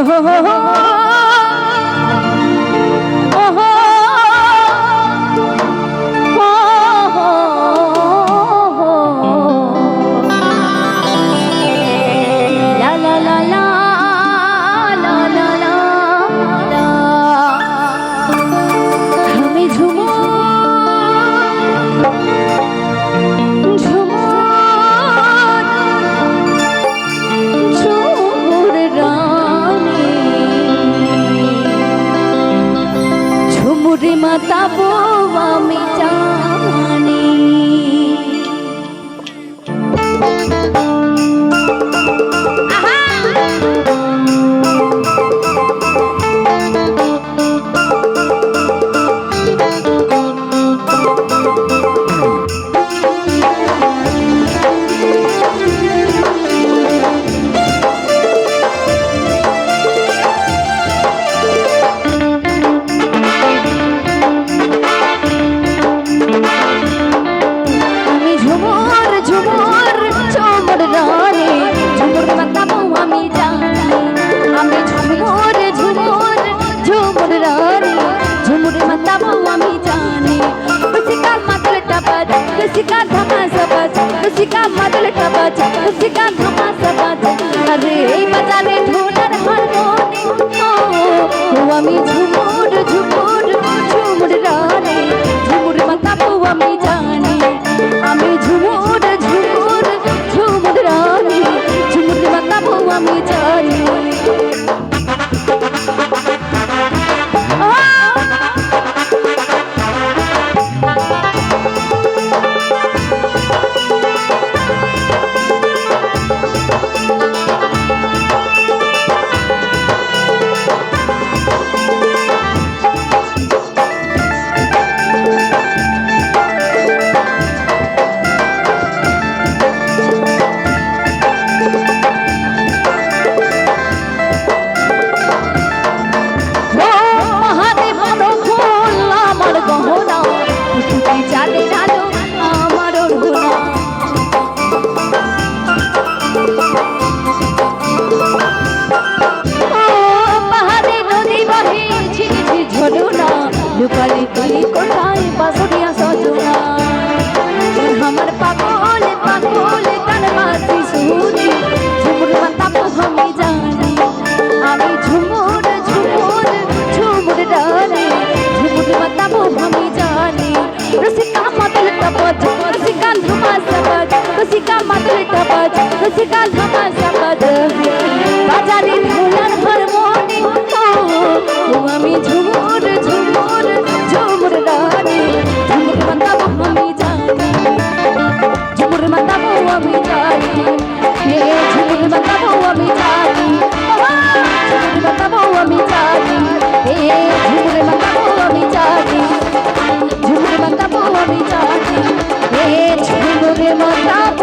oh, oh, oh, oh. মাতাবো আমি চাই खुशी का मदल कबज खुशी का धमा सबज अरे মুসিকা ধামা সাপাদ বাজারে ফুলার ঘর মনে ও আমি ঝুমুর ঝুমুর ঝুমুর রানী ঝুমুর মাতাবো আমি জানি। ঝুমুর মাতাবো আমি জানি। হে ঝুমুর মাতাবো আমি জানি। ঝুমুর মাতাবো আমি জানি। হে ঝুমুর মাতাবো আমি জানি। ঝুমুর মাতাবো আমি জানি। হে ঝুমুর মাতাবো